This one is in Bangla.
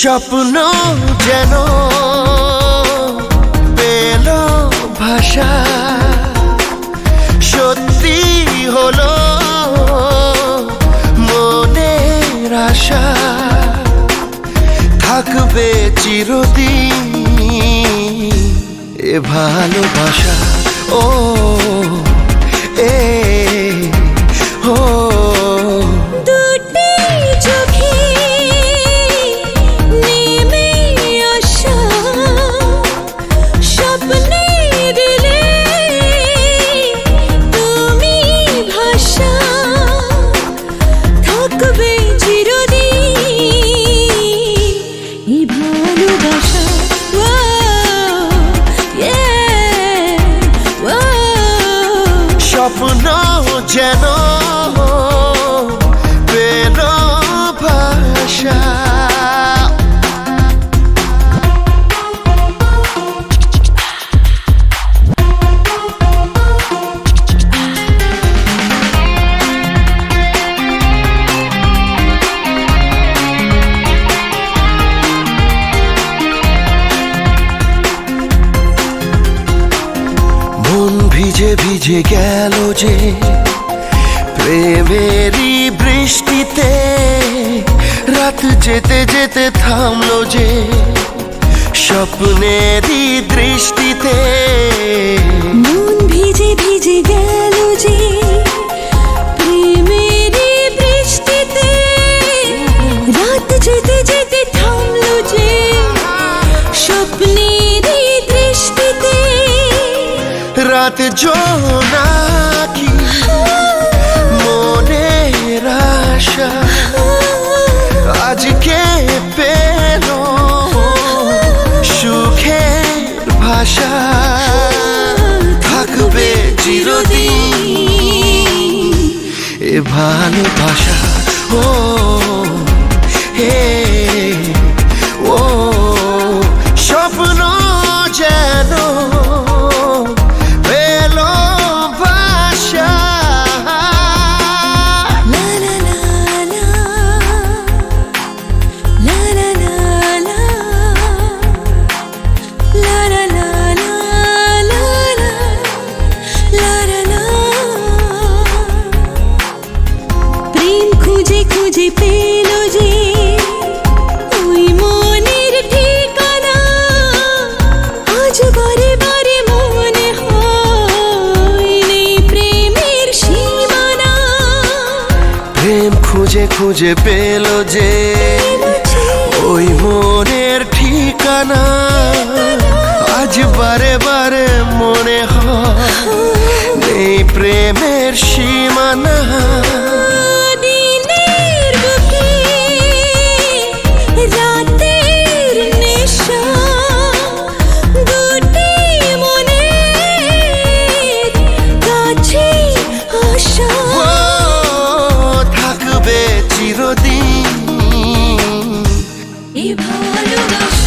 স্বপ্ন যেন পেল ভাষা, সত্যি হলো মনের আশা। থাকবে চিরদিন এ ভালোবাসা। ও, এ, ও। স্বপ্ন যেন পেল ভাষা ভিজে ভিজে গেল যে প্রেমেরই বৃষ্টিতে, রাত যেতে যেতে থামলো যে স্বপ্নেরই দৃষ্টিতে। মন ভিজে ভিজে গেল রাত জোনাকি মনের আশা আজকে পেল সুখের ভাষা। থাকবে চিরদিন এ ভালোবাসা। ও হে খুঁজে পেল যে ওই মনের ঠিকানা। আজ বারে বারে মনে হয় নেই প্রেমের সীমানা। প্রেম খুঁজে খুঁজে পেল যে ওই মনের ঠিকানা। আজ বারে বারে মনে হয়। নেই প্রেমের সীমানা। Me, you know, I do those.